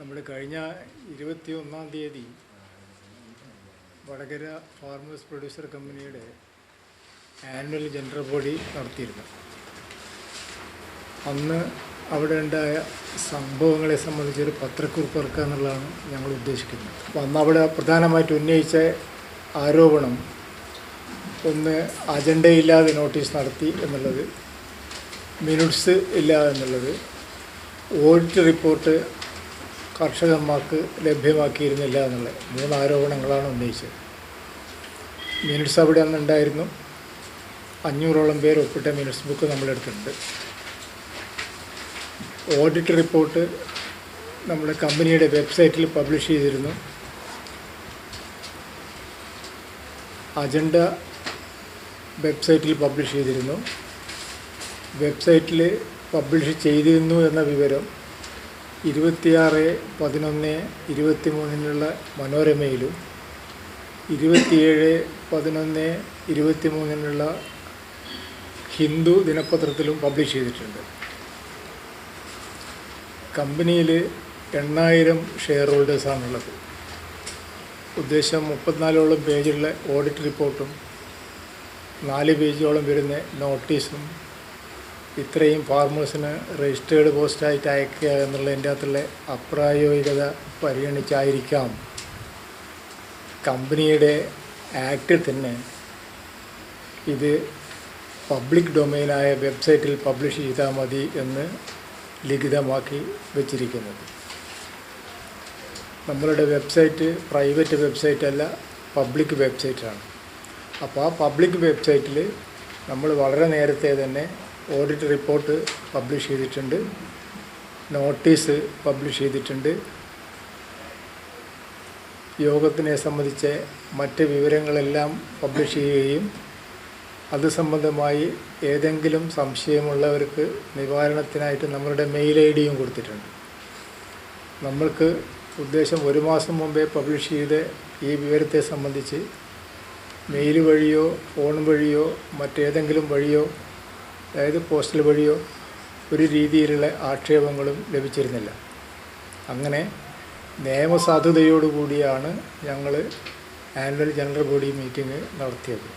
നമ്മൾ കഴിഞ്ഞ ഇരുപത്തി ഒന്നാം തീയതി വടകര ഫാർമേഴ്സ് പ്രൊഡ്യൂസർ കമ്പനിയുടെ ആനുവൽ ജനറൽ ബോഡി നടത്തിയിരുന്നു. അന്ന് അവിടെ ഉണ്ടായ സംഭവങ്ങളെ സംബന്ധിച്ചൊരു പത്രക്കുറിപ്പ് ഇറക്കുക എന്നുള്ളതാണ് ഞങ്ങൾ ഉദ്ദേശിക്കുന്നത്. അപ്പോൾ അന്ന് അവിടെ പ്രധാനമായിട്ട് ഉന്നയിച്ച ആരോപണം ഒന്ന് അജണ്ടയില്ലാതെ നോട്ടീസ് നടത്തി എന്നുള്ളത് മിനിറ്റ്സ് ഇല്ല എന്നുള്ളത് ഓഡിറ്റ് റിപ്പോർട്ട് കർഷകന്മാർക്ക് ലഭ്യമാക്കിയിരുന്നില്ല എന്നുള്ള മൂന്ന് ആരോപണങ്ങളാണ് ഉന്നയിച്ചത്. മിനിറ്റ്സ് അവിടെ അന്ന് ഉണ്ടായിരുന്നു. അഞ്ഞൂറോളം പേർ ഒപ്പിട്ട മിനിറ്റ്സ് ബുക്ക് നമ്മളെടുത്തിട്ടുണ്ട്. ഓഡിറ്റ് റിപ്പോർട്ട് നമ്മുടെ കമ്പനിയുടെ വെബ്സൈറ്റിൽ പബ്ലിഷ് ചെയ്തിരുന്നു. അജണ്ട വെബ്സൈറ്റിൽ പബ്ലിഷ് ചെയ്തിരുന്നു. വെബ്സൈറ്റിൽ പബ്ലിഷ് ചെയ്തിരുന്നു എന്ന വിവരം ഇരുപത്തിയാറ് പതിനൊന്ന് ഇരുപത്തി മൂന്നിനുള്ള മനോരമയിലും ഇരുപത്തിയേഴ് പതിനൊന്ന് ഇരുപത്തി മൂന്നിനുള്ള ഹിന്ദു ദിനപത്രത്തിലും പബ്ലിഷ് ചെയ്തിട്ടുണ്ട്. കമ്പനിയിൽ എണ്ണായിരം ഷെയർ ഹോൾഡേഴ്സാണുള്ളത് ഉദ്ദേശം മുപ്പത്തിനാലോളം പേജുള്ള ഓഡിറ്റ് റിപ്പോർട്ടും നാല് പേജോളം വരുന്ന നോട്ടീസും ഇത്രയും ഫാർമേഴ്സിന് രജിസ്റ്റേർഡ് പോസ്റ്റായിട്ട് അയക്കുക എന്നുള്ള എന്റെ അകത്തുള്ള അപ്രായോഗികത പരിഗണിച്ചായിരിക്കാം. കമ്പനിയുടെ ആക്ടിൽ തന്നെ ഇത് പബ്ലിക് ഡൊമൈനായ വെബ്സൈറ്റിൽ പബ്ലിഷ് ചെയ്താൽ മതി എന്ന് ലിഖിതമാക്കി വച്ചിരിക്കുന്നത്. നമ്മളുടെ വെബ്സൈറ്റ് പ്രൈവറ്റ് വെബ്സൈറ്റ് അല്ല പബ്ലിക് വെബ്സൈറ്റാണ് അപ്പോൾ ആ പബ്ലിക് വെബ്സൈറ്റിൽ നമ്മൾ വളരെ നേരത്തെ തന്നെ ഓഡിറ്റ് റിപ്പോർട്ട് പബ്ലിഷ് ചെയ്തിട്ടുണ്ട്. നോട്ടീസ് പബ്ലിഷ് ചെയ്തിട്ടുണ്ട്. യോഗത്തിനെ സംബന്ധിച്ച മറ്റ് വിവരങ്ങളെല്ലാം പബ്ലിഷ് ചെയ്യുകയും അത് സംബന്ധമായി ഏതെങ്കിലും സംശയമുള്ളവർക്ക് നിവാരണത്തിനായിട്ട് നമ്മളുടെ മെയിൽ ഐ ഡിയും കൊടുത്തിട്ടുണ്ട്. നമ്മൾക്ക് ഉദ്ദേശം ഒരു മാസം മുമ്പേ പബ്ലിഷ് ചെയ്ത ഈ വിവരത്തെ സംബന്ധിച്ച് മെയിൽ വഴിയോ ഫോൺ വഴിയോ മറ്റേതെങ്കിലും വഴിയോ അതായത് പോസ്റ്റൽ വഴിയോ ഒരു രീതിയിലുള്ള ആക്ഷേപങ്ങളും ലഭിച്ചിരുന്നില്ല. അങ്ങനെ നിയമസാധുതയോടുകൂടിയാണ് ഞങ്ങൾ ആനുവൽ ജനറൽ ബോഡി മീറ്റിംഗ് നടത്തിയത്.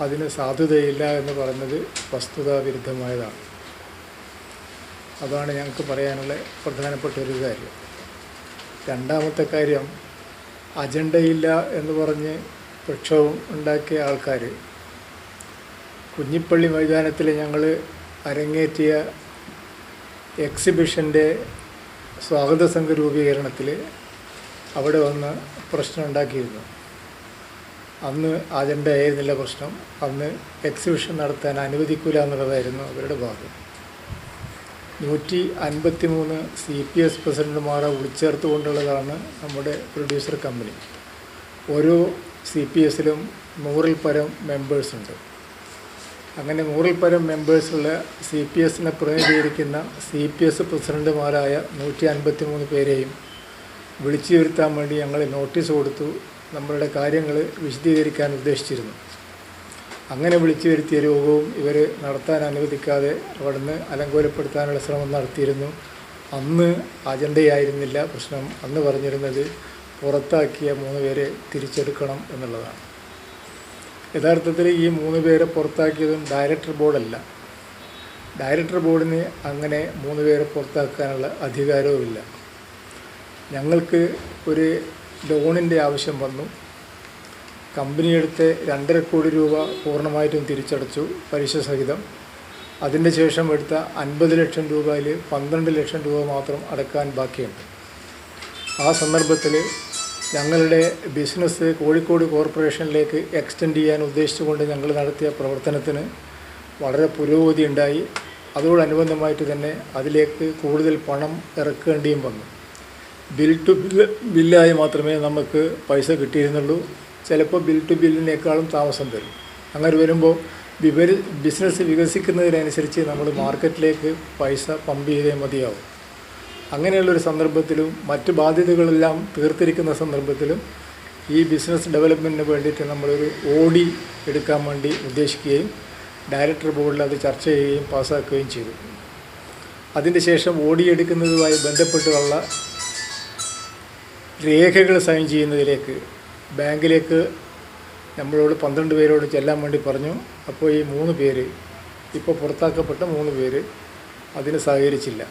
അതിന് സാധുതയില്ല എന്ന് പറഞ്ഞത് വസ്തുതാവിരുദ്ധമായതാണ്. അതാണ് ഞങ്ങൾക്ക് പറയാനുള്ള പ്രധാനപ്പെട്ട ഒരു കാര്യം. രണ്ടാമത്തെ കാര്യം അജണ്ടയില്ല എന്ന് പറഞ്ഞ് പ്രക്ഷോഭം ഉണ്ടാക്കിയ ആൾക്കാർ കുഞ്ഞിപ്പള്ളി മൈതാനത്തിൽ ഞങ്ങൾ അരങ്ങേറ്റിയ എക്സിബിഷന്റെ സ്വാഗത സംഘ രൂപീകരണത്തിൽ അവിടെ വന്ന് പ്രശ്നം ഉണ്ടാക്കിയിരുന്നു. അന്ന് അജണ്ട ആയിരുന്നില്ല പ്രശ്നം. അന്ന് എക്സിബിഷൻ നടത്താൻ അനുവദിക്കില്ല എന്നുള്ളതായിരുന്നു അവരുടെ ഭാഗം നൂറ്റി അൻപത്തി മൂന്ന് സി പി എസ് പ്രസിഡന്റുമാരെ വിളിച്ചേർത്ത് കൊണ്ടുള്ളതാണ് നമ്മുടെ പ്രൊഡ്യൂസർ കമ്പനി. ഓരോ സി പി എസിലും നൂറിൽ പരം മെമ്പേഴ്സുണ്ട് അങ്ങനെ നൂറിൽ പരം മെമ്പേഴ്സുള്ള സി പി എസിനെ പ്രതിനിധീകരിക്കുന്ന സി പി എസ് പ്രസിഡന്റുമാരായ നൂറ്റി അൻപത്തി മൂന്ന് പേരെയും വിളിച്ചു വരുത്താൻ വേണ്ടി ഞങ്ങൾ നോട്ടീസ് കൊടുത്തു. നമ്മളുടെ കാര്യങ്ങൾ വിശദീകരിക്കാൻ ഉദ്ദേശിച്ചിരുന്നു. അങ്ങനെ വിളിച്ചു വരുത്തിയ രോഗവും ഇവർ നടത്താൻ അനുവദിക്കാതെ അവിടുന്ന് അലങ്കോലപ്പെടുത്താനുള്ള ശ്രമം നടത്തിയിരുന്നു. അന്ന് അജണ്ടയായിരുന്നില്ല പ്രശ്നം. അന്ന് പറഞ്ഞിരുന്നത് പുറത്താക്കിയ മൂന്ന് പേരെ തിരിച്ചെടുക്കണം എന്നുള്ളതാണ്. യഥാർത്ഥത്തിൽ ഈ മൂന്ന് പേരെ പുറത്താക്കിയതും ഡയറക്ടർ ബോർഡല്ല ഡയറക്ടർ ബോർഡിന് അങ്ങനെ മൂന്ന് പേരെ പുറത്താക്കാനുള്ള അധികാരവുമില്ല ഞങ്ങൾക്ക് ഒരു ലോണിന്റെ ആവശ്യം വന്നു. കമ്പനിയെടുത്ത് രണ്ടര കോടി രൂപ പൂർണമായിട്ടും തിരിച്ചടച്ചു പലിശ സഹിതം. അതിന്റെ ശേഷം എടുത്ത അൻപത് ലക്ഷം രൂപയിൽ പന്ത്രണ്ട് ലക്ഷം രൂപ മാത്രം അടക്കാൻ ബാക്കിയുണ്ട്. ആ സന്ദർഭത്തിൽ ഞങ്ങളുടെ ബിസിനസ് കോഴിക്കോട് കോർപ്പറേഷനിലേക്ക് എക്സ്റ്റെൻഡ് ചെയ്യാൻ ഉദ്ദേശിച്ചുകൊണ്ട് ഞങ്ങൾ നടത്തിയ പ്രവർത്തനത്തിന് വളരെ പുരോഗതി ഉണ്ടായി. അതോടനുബന്ധമായിട്ട് തന്നെ അതിലേക്ക് കൂടുതൽ പണം ഇറക്കേണ്ടിയും വന്നു. ബിൽ ടു ബിൽ ബില്ലായി മാത്രമേ നമുക്ക് പൈസ കിട്ടിയിരുന്നുള്ളൂ. ചിലപ്പോൾ ബിൽ ടു ബില്ലിനേക്കാളും താമസം വരും. അങ്ങനെ വരുമ്പോൾ വിവര ബിസിനസ് വികസിക്കുന്നതിനനുസരിച്ച് നമ്മൾ മാർക്കറ്റിലേക്ക് പൈസ പമ്പ് ചെയ്തേ മതിയാവും. അങ്ങനെയുള്ളൊരു സന്ദർഭത്തിലും മറ്റ് ബാധ്യതകളെല്ലാം തീർത്തിരിക്കുന്ന സന്ദർഭത്തിലും ഈ ബിസിനസ് ഡെവലപ്മെന്റിന് വേണ്ടിയിട്ട് നമ്മളൊരു ഓഡി എടുക്കാൻ വേണ്ടി ഉദ്ദേശിക്കുകയും ഡയറക്ടർ ബോർഡിൽ അത് ചർച്ച ചെയ്യുകയും പാസ്സാക്കുകയും ചെയ്തു. അതിന്റെ ശേഷം ഓടിയെടുക്കുന്നതുമായി ബന്ധപ്പെട്ടുള്ള രേഖകൾ സൈൻ ചെയ്യുന്നതിലേക്ക് ബാങ്കിലേക്ക് നമ്മളോട് പന്ത്രണ്ട് പേരോട് ചെല്ലാൻ വേണ്ടി പറഞ്ഞു. അപ്പോൾ ഈ മൂന്ന് പേര് ഇപ്പോൾ പുറത്താക്കപ്പെട്ട മൂന്ന് പേര് അതിന് സഹകരിച്ചില്ല.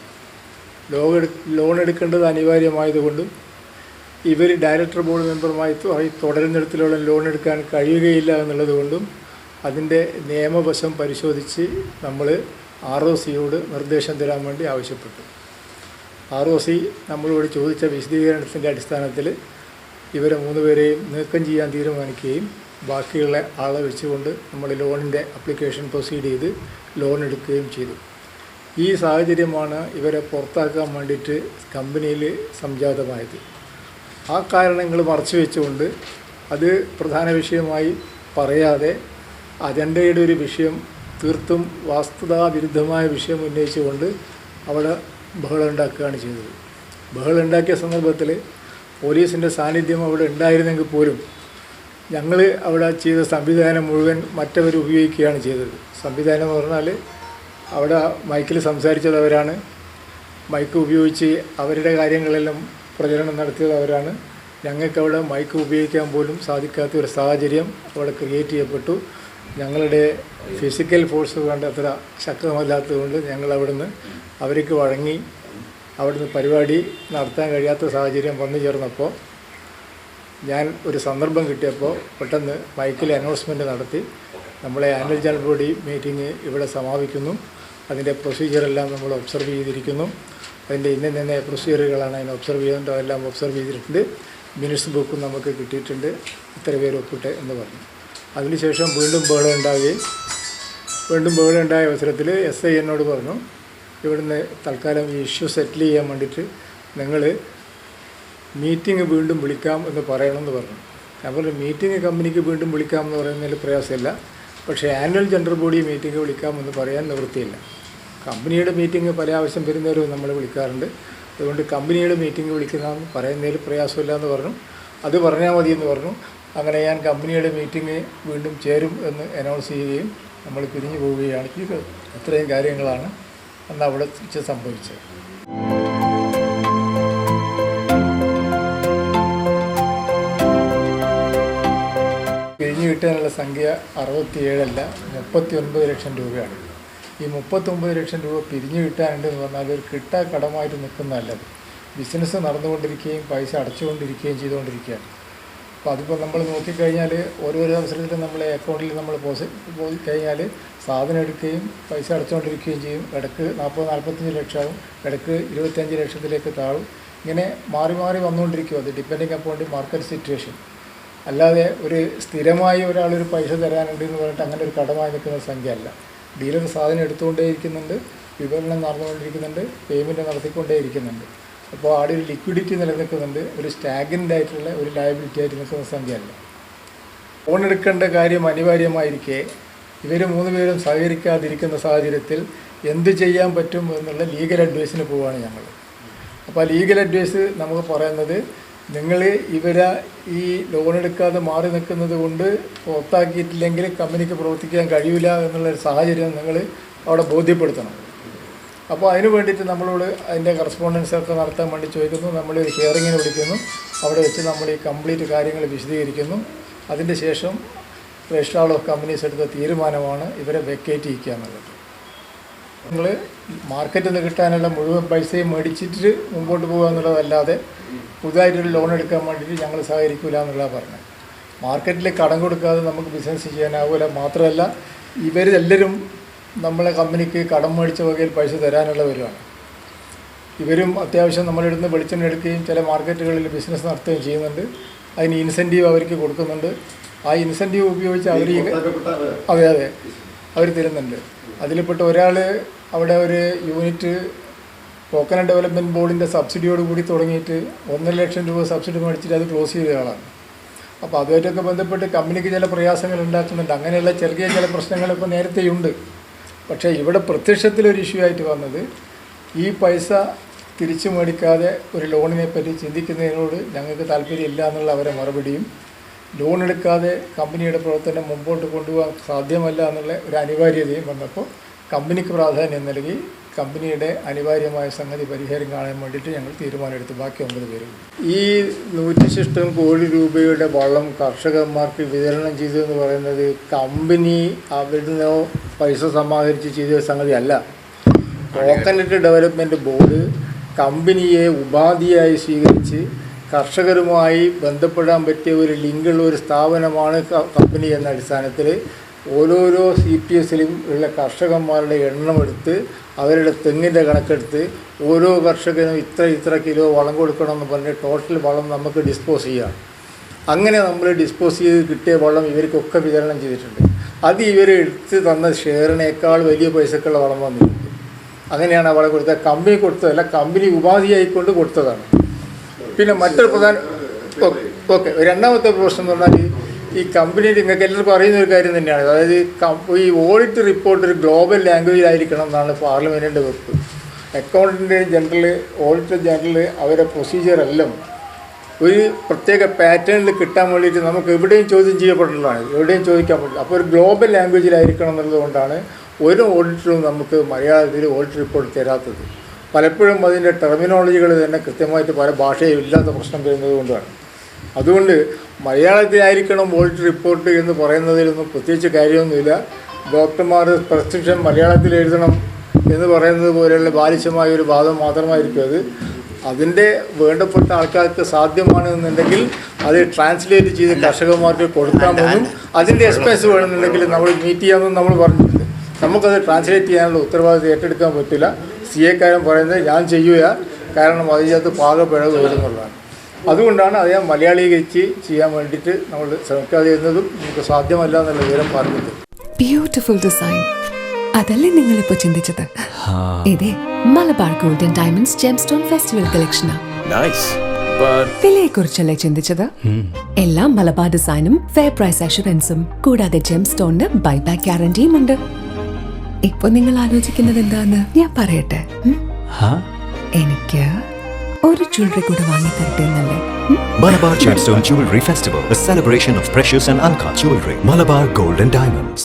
ലോൺ ലോൺ എടുക്കേണ്ടത് അനിവാര്യമായതുകൊണ്ടും ഇവർ ഡയറക്ടർ ബോർഡ് മെമ്പറുമായി തുടരുന്നിടത്തിലോളം ലോൺ എടുക്കാൻ കഴിയുകയില്ല എന്നുള്ളത് കൊണ്ടും അതിന്റെ നിയമവശം പരിശോധിച്ച് നമ്മൾ ആർ ഒ സിയോട് നിർദ്ദേശം തരാൻ വേണ്ടി ആവശ്യപ്പെട്ടു. ആർ ഒ സി നമ്മളോട് ചോദിച്ച വിശദീകരണത്തിന്റെ അടിസ്ഥാനത്തിൽ ഇവരെ മൂന്ന് പേരെയും നീക്കം ചെയ്യാൻ തീരുമാനിക്കുകയും ബാക്കിയുള്ള ആളെ വെച്ചുകൊണ്ട് നമ്മൾ ലോണിന്റെ അപ്ലിക്കേഷൻ പ്രൊസീഡ് ചെയ്ത് ലോൺ എടുക്കുകയും ചെയ്തു. ഈ സാഹചര്യമാണ് ഇവരെ പുറത്താക്കാൻ വേണ്ടിയിട്ട് കമ്പനിയിൽ സംജാതമായത്. ആ കാരണങ്ങൾ മറച്ചു വെച്ചുകൊണ്ട് അത് പ്രധാന വിഷയമായി പറയാതെ അജണ്ടയുടെ ഒരു വിഷയം തീർത്തും വാസ്തുതാവിരുദ്ധമായ വിഷയം ഉന്നയിച്ചുകൊണ്ട് അവിടെ ബഹളം ഉണ്ടാക്കുകയാണ് ചെയ്തത്. ബഹളം ഉണ്ടാക്കിയ സന്ദർഭത്തിൽ പോലീസിന്റെ സാന്നിധ്യം അവിടെ ഉണ്ടായിരുന്നെങ്കിൽ പോലും ഞങ്ങൾ അവിടെ ചെയ്ത സംവിധാനം മുഴുവൻ മറ്റവർ ഉപയോഗിക്കുകയാണ് ചെയ്തത്. സംവിധാനം എന്ന് പറഞ്ഞാൽ അവിടെ മൈക്കിൽ സംസാരിച്ചത് അവരാണ്. മൈക്ക് ഉപയോഗിച്ച് അവരുടെ കാര്യങ്ങളെല്ലാം പ്രചരണം നടത്തിയത് അവരാണ്. ഞങ്ങൾക്കവിടെ മൈക്ക് ഉപയോഗിക്കാൻ പോലും സാധിക്കാത്ത ഒരു സാഹചര്യം അവിടെ ക്രിയേറ്റ് ചെയ്യപ്പെട്ടു. ഞങ്ങളുടെ ഫിസിക്കൽ ഫോഴ്സ് വേണ്ടത്ര ശക്തമല്ലാത്തതുകൊണ്ട് ഞങ്ങൾ അവിടുന്ന് അവർക്ക് വഴങ്ങി അവിടുന്ന് പരിപാടി നടത്താൻ കഴിയാത്ത സാഹചര്യം വന്നു ചേർന്നപ്പോൾ ഞാൻ ഒരു സന്ദർഭം കിട്ടിയപ്പോൾ പെട്ടെന്ന് മൈക്കിൽ അനൗൺസ്മെന്റ് നടത്തി. നമ്മളെ ആനുവൽ ജനറൽ ബോഡി മീറ്റിംഗ് ഇവിടെ സമാപിക്കുന്നു. അതിന്റെ പ്രൊസീജിയറെല്ലാം നമ്മൾ ഒബ്സർവ് ചെയ്തിരിക്കുന്നു. അതിന്റെ ഇന്ന ഇന്ന പ്രൊസീജിയറുകളാണ് അതിനെ ഒബ്സർവ് ചെയ്തിട്ടുണ്ട് അതെല്ലാം ഒബ്സർവ് ചെയ്തിട്ടുണ്ട്. മിനിറ്റ്സ് ബുക്കും നമുക്ക് കിട്ടിയിട്ടുണ്ട്. ഇത്ര പേര് ഒപ്പിട്ട് എന്ന് പറഞ്ഞു. അതിനുശേഷം വീണ്ടും ബഹളം ഉണ്ടാവുകയും വീണ്ടും ബഹളം ഉണ്ടായ അവസരത്തിൽ എസ് ഐ എന്നോട് പറഞ്ഞു ഇവിടുന്ന് തൽക്കാലം ഈ ഇഷ്യൂ സെറ്റിൽ ചെയ്യാൻ വേണ്ടിയിട്ട് നിങ്ങൾ മീറ്റിംഗ് വീണ്ടും വിളിക്കാം എന്ന് പറയണമെന്ന് പറഞ്ഞു. ഞാൻ പറഞ്ഞു മീറ്റിംഗ് കമ്പനിക്ക് വീണ്ടും വിളിക്കാം എന്ന് പറയുന്നതിൽ പ്രയാസമില്ല. പക്ഷേ ആനുവൽ ജനറൽ ബോഡി മീറ്റിംഗ് വിളിക്കാമെന്ന് പറയാൻ നിവൃത്തിയില്ല. കമ്പനിയുടെ മീറ്റിംഗ് പല ആവശ്യം വരുന്നവരും നമ്മൾ വിളിക്കാറുണ്ട്. അതുകൊണ്ട് കമ്പനിയുടെ മീറ്റിംഗ് വിളിക്കുന്നതെന്ന് പറയുന്നതിൽ പ്രയാസമില്ല എന്ന് പറഞ്ഞു. അത് പറഞ്ഞാൽ മതി എന്ന് പറഞ്ഞു. അങ്ങനെ ഞാൻ കമ്പനിയുടെ മീറ്റിംഗ് വീണ്ടും ചേരും എന്ന് അനൗൺസ് ചെയ്യുകയും നമ്മൾ പിരിഞ്ഞു പോവുകയാണ്. ഇത് ഇത്രയും കാര്യങ്ങളാണ് അന്ന് അവിടെ തിരിച്ച് സംഭവിച്ചത്. പിരിഞ്ഞു കിട്ടാനുള്ള സംഖ്യ അറുപത്തിയേഴല്ല മുപ്പത്തി ഒൻപത് ലക്ഷം രൂപയാണ്. ഈ മുപ്പത്തൊമ്പത് ലക്ഷം രൂപ പിരിഞ്ഞു കിട്ടാനുണ്ട് എന്ന് പറഞ്ഞാൽ ഒരു കിട്ടാ കടമായിട്ട് നിൽക്കുന്നതല്ലത് ബിസിനസ് നടന്നുകൊണ്ടിരിക്കുകയും പൈസ അടച്ചുകൊണ്ടിരിക്കുകയും ചെയ്തുകൊണ്ടിരിക്കുകയാണ്. അപ്പോൾ അതിപ്പോൾ നമ്മൾ നോക്കിക്കഴിഞ്ഞാൽ ഓരോരോ അവസരത്തിലും നമ്മളെ അക്കൗണ്ടിൽ നമ്മൾ പോസ് പോയി കഴിഞ്ഞാൽ സാധനം എടുക്കുകയും പൈസ അടച്ചുകൊണ്ടിരിക്കുകയും ചെയ്യും. ഇടയ്ക്ക് നാൽപ്പത് നാൽപ്പത്തഞ്ച് ലക്ഷമാവും ഇടയ്ക്ക് ഇരുപത്തഞ്ച് ലക്ഷത്തിലേക്ക് താഴും. ഇങ്ങനെ മാറി മാറി വന്നുകൊണ്ടിരിക്കും. അത് ഡിപ്പെൻഡിങ് അപ്പോൺ മാർക്കറ്റ് സിറ്റുവേഷൻ അല്ലാതെ ഒരു സ്ഥിരമായി ഒരാളൊരു പൈസ തരാനുണ്ട് എന്ന് പറഞ്ഞിട്ട് അങ്ങനെ ഒരു കടമായി നിൽക്കുന്ന സംഖ്യ അല്ല. ഡീലർ സാധനം എടുത്തുകൊണ്ടേയിരിക്കുന്നുണ്ട് വിപണനം നടന്നുകൊണ്ടിരിക്കുന്നുണ്ട് പേയ്മെന്റ് നടത്തിക്കൊണ്ടേയിരിക്കുന്നുണ്ട്. അപ്പോൾ അവിടെ ഒരു ലിക്വിഡിറ്റി നിലനിൽക്കുന്നുണ്ട് ഒരു സ്റ്റാഗന്റ് ആയിട്ടുള്ള ഒരു ലയബിലിറ്റി ആയിട്ട് നിൽക്കുന്ന സംഖ്യയല്ല. ഫോൺ എടുക്കേണ്ട കാര്യം അനിവാര്യമായിരിക്കെ ഇവർ മൂന്ന് പേരും സഹകരിക്കാതിരിക്കുന്ന സാഹചര്യത്തിൽ എന്ത് ചെയ്യാൻ പറ്റും എന്നുള്ള ലീഗൽ അഡ്വൈസിന് പോവുകയാണ് ഞങ്ങൾ അപ്പോൾ ആ ലീഗൽ അഡ്വൈസ് നമുക്ക് പറയുന്നത് നിങ്ങൾ ഇവരെ ഈ ലോൺ എടുക്കാതെ മാറി നിൽക്കുന്നത് കൊണ്ട് പുറത്താക്കിയിട്ടില്ലെങ്കിൽ കമ്പനിക്ക് പ്രവർത്തിക്കാൻ കഴിയില്ല എന്നുള്ള ഒരു സാഹചര്യം നിങ്ങൾ അവിടെ ബോധ്യപ്പെടുത്തണം. അപ്പോൾ അതിന് വേണ്ടിയിട്ട് നമ്മളോട് അതിന്റെ കറസ്പോണ്ടൻസ് ഒക്കെ നടത്താൻ വേണ്ടി ചോദിക്കുന്നു. നമ്മൾ ഒരു ഹിയറിങ്ങിന് വിളിക്കുന്നു. അവിടെ വെച്ച് നമ്മൾ ഈ കംപ്ലീറ്റ് കാര്യങ്ങൾ വിശദീകരിക്കുന്നു. അതിന്റെ ശേഷം രജിസ്ട്രാൾ ഓഫ് കമ്പനീസ് എടുത്ത തീരുമാനമാണ് ഇവരെ വെക്കേറ്റ് ചെയ്യിക്കുക എന്നുള്ളത്. നിങ്ങൾ മാർക്കറ്റിൽ നിന്ന് കിട്ടാനുള്ള മുഴുവൻ പൈസയും മേടിച്ചിട്ട് മുമ്പോട്ട് പോകുക എന്നുള്ളതല്ലാതെ പുതുതായിട്ടൊരു ലോൺ എടുക്കാൻ വേണ്ടിയിട്ട് ഞങ്ങൾ സഹകരിക്കില്ല എന്നുള്ളതാണ് പറഞ്ഞത് മാർക്കറ്റിൽ കടം കൊടുക്കാതെ നമുക്ക് ബിസിനസ് ചെയ്യാനാവില്ല മാത്രമല്ല ഇവരെല്ലാവരും നമ്മളെ കമ്പനിക്ക് കടം മേടിച്ച വകയിൽ പൈസ തരാനുള്ളവരുമാണ്. ഇവരും അത്യാവശ്യം നമ്മളിൽ നിന്ന് വെളിച്ചെണ്ണ എടുക്കുകയും ചില മാർക്കറ്റുകളിൽ ബിസിനസ് നടത്തുകയും ചെയ്യുന്നുണ്ട്. അതിന് ഇൻസെന്റീവ് അവർക്ക് കൊടുക്കുന്നുണ്ട്. ആ ഇൻസെന്റീവ് ഉപയോഗിച്ച് അവർ അതെ അതെ. അവർ തരുന്നുണ്ട്. അതിൽപ്പെട്ട ഒരാൾ അവിടെ ഒരു യൂണിറ്റ് കോക്കനട്ട് ഡെവലപ്മെന്റ് ബോർഡിന്റെ സബ്സിഡിയോട് കൂടി തുടങ്ങിയിട്ട് ഒന്നര ലക്ഷം രൂപ സബ്സിഡി മേടിച്ചിട്ട് അത് ക്ലോസ് ചെയ്ത ആളാണ് അപ്പോൾ അതുമായിട്ടൊക്കെ ബന്ധപ്പെട്ട് കമ്പനിക്ക് ചില പ്രയാസങ്ങൾ ഉണ്ടാക്കുന്നുണ്ട്. അങ്ങനെയുള്ള ചെറിയ ചില പ്രശ്നങ്ങളൊക്കെ നേരത്തെയുണ്ട് പക്ഷേ ഇവിടെ പ്രത്യക്ഷത്തിലൊരു ഇഷ്യൂ ആയിട്ട് വന്നത് ഈ പൈസ തിരിച്ചു മേടിക്കാതെ ഒരു ലോണിനെ പറ്റി ചിന്തിക്കുന്നതിനോട് ഞങ്ങൾക്ക് താല്പര്യമില്ല എന്നുള്ള അവരെ മറുപടിയും ലോൺ എടുക്കാതെ കമ്പനിയുടെ പ്രവർത്തനം മുമ്പോട്ട് കൊണ്ടുപോകാൻ സാധ്യമല്ല എന്നുള്ള ഒരു അനിവാര്യതയും വന്നപ്പോൾ കമ്പനിക്ക് പ്രാധാന്യം നൽകി കമ്പനിയുടെ അനിവാര്യമായ സംഗതി പരിഹാരം കാണാൻ വേണ്ടിയിട്ട് ഞങ്ങൾ തീരുമാനമെടുത്തു. ബാക്കി ഒമ്പത് പേരും. ഈ നൂറ്റി ശിഷ്ടം കോടി രൂപയുടെ വള്ളം കർഷകന്മാർക്ക് വിതരണം ചെയ്തു എന്ന് പറയുന്നത് കമ്പനി അവിടുന്ന് പൈസ സമാഹരിച്ച് ചെയ്ത സംഗതി അല്ല. കോക്കനട്ട് ഡെവലപ്മെന്റ് ബോർഡ് കമ്പനിയെ ഉപാധിയായി സ്വീകരിച്ച് കർഷകരുമായി ബന്ധപ്പെടാൻ പറ്റിയ ഒരു ലിങ്കുള്ള ഒരു സ്ഥാപനമാണ് കമ്പനി എന്ന അടിസ്ഥാനത്തിൽ ഓരോരോ സി പി എസിലും ഉള്ള കർഷകന്മാരുടെ എണ്ണം എടുത്ത് അവരുടെ തെങ്ങിന്റെ കണക്കെടുത്ത് ഓരോ കർഷകനും ഇത്ര ഇത്ര കിലോ വളം കൊടുക്കണമെന്ന് പറഞ്ഞ് ടോട്ടൽ വളം നമുക്ക് ഡിസ്പോസ് ചെയ്യാം. അങ്ങനെ നമ്മൾ ഡിസ്പോസ് ചെയ്ത് കിട്ടിയ വളം ഇവർക്കൊക്കെ വിതരണം ചെയ്തിട്ടുണ്ട്. അത് ഇവർ എടുത്ത് തന്ന ഷെയറിനേക്കാൾ വലിയ പൈസക്കുള്ള വളം വന്നിട്ടുണ്ട്. അങ്ങനെയാണ് വളം കൊടുത്തത്. കമ്പനി കൊടുത്തതല്ല കമ്പനി ഉപാധിയായിക്കൊണ്ട് കൊടുത്തതാണ്. പിന്നെ മറ്റൊരു പ്രധാന ഓക്കെ. രണ്ടാമത്തെ പ്രശ്നം എന്ന് പറഞ്ഞാൽ ഈ കമ്പനി നിങ്ങൾക്ക് എല്ലാവർക്കും അറിയുന്ന ഒരു കാര്യം തന്നെയാണ്. അതായത് ഈ ഓഡിറ്റ് റിപ്പോർട്ട് ഒരു ഗ്ലോബൽ ലാംഗ്വേജിലായിരിക്കണം എന്നാണ് പാർലമെന്റിന്റെ വെപ്പ്. അക്കൗണ്ടന്റ് ജനറൽ ഓഡിറ്റർ ജനറൽ അവരുടെ പ്രൊസീജിയർ എല്ലാം ഒരു പ്രത്യേക പാറ്റേണിൽ കിട്ടാൻ വേണ്ടിയിട്ട് നമുക്ക് എവിടെയും ചോദ്യം ചെയ്യപ്പെട്ടുള്ളതാണ് എവിടെയും ചോദിക്കാൻ പറ്റില്ല. അപ്പോൾ ഒരു ഗ്ലോബൽ ലാംഗ്വേജിലായിരിക്കണം എന്നുള്ളത് കൊണ്ടാണ് ഒരു ഓഡിറ്ററും നമുക്ക് മലയാളത്തിൽ ഓഡിറ്റ് റിപ്പോർട്ട് തരാത്തത്. പലപ്പോഴും അതിന്റെ ടെർമിനോളജികൾ തന്നെ കൃത്യമായിട്ട് പല ഭാഷയും ഇല്ലാത്ത പ്രശ്നം വരുന്നത് കൊണ്ടാണ്. അതുകൊണ്ട് മലയാളത്തിലായിരിക്കണം വോൾട്ട് റിപ്പോർട്ട് എന്ന് പറയുന്നതിലൊന്നും പ്രത്യേകിച്ച് കാര്യമൊന്നുമില്ല. ഡോക്ടർമാർ പ്രസ്ക്രിപ്ഷൻ മലയാളത്തിൽ എഴുതണം എന്ന് പറയുന്നത് പോലെയുള്ള ബാലിശമായ ഒരു വാദം മാത്രമായിരിക്കും അത്. അതിന്റെ വേണ്ടപ്പെട്ട ആൾക്കാർക്ക് സാധ്യമാണ് എന്നുണ്ടെങ്കിൽ അത് ട്രാൻസ്ലേറ്റ് ചെയ്ത് കർഷകന്മാർക്ക് കൊടുക്കാമെന്നും അതിന്റെ എക്സ്പെൻസ് വേണമെന്നുണ്ടെങ്കിൽ നമ്മൾ മീറ്റ് ചെയ്യാമെന്നും നമ്മൾ പറഞ്ഞിട്ടുണ്ട്. നമുക്കത് ട്രാൻസ്ലേറ്റ് ചെയ്യാനുള്ള ഉത്തരവാദിത്വം ഏറ്റെടുക്കാൻ പറ്റില്ല. സി എക്കാരൻ പറയുന്നത് ഞാൻ ചെയ്യുക കാരണം അതിനകത്ത് പാകപ്പിഴവ് വരുന്നുള്ളതാണ്. അതുകൊണ്ടാണ് അദ്ദേഹം മലയാളീകരിച്ച് ചെയ്യാൻ വേണ്ടിയിട്ട് നമ്മൾ ശ്രമിക്കാതെ ഇരുന്നതും നമുക്ക് സാധ്യമല്ല എന്നുള്ള വിവരം പറഞ്ഞത് ബ്യൂട്ടിഫുൾ ഡിസൈൻ അതല്ലേ നിങ്ങൾ ഇപ്പൊ ചിന്തിച്ചത് ഇതേ Malabar golden diamonds gem stone festival. But വിലയെക്കുറിച്ചല്ലേ ചിന്തിച്ചത്? എല്ലാ മലബാർ ഡിസൈനും ഫെയർ പ്രൈസ് അഷുറൻസും കൂടാതെ ജെം സ്റ്റോണിന് ബൈബാക്ക് ഗ്യാരണ്ടിയും ഉണ്ട്. ഇപ്പൊ നിങ്ങൾ ആലോചിക്കുന്നത് എന്താന്ന് ഞാൻ പറയട്ടെ എനിക്ക് ഒരു ജ്വല്ലറി കൂടെ വാങ്ങി തരട്ടെ എന്നല്ലേ Malabar Gemstone Jewelry Festival, a celebration of precious and uncut jewelry. Malabar Gold and Diamonds.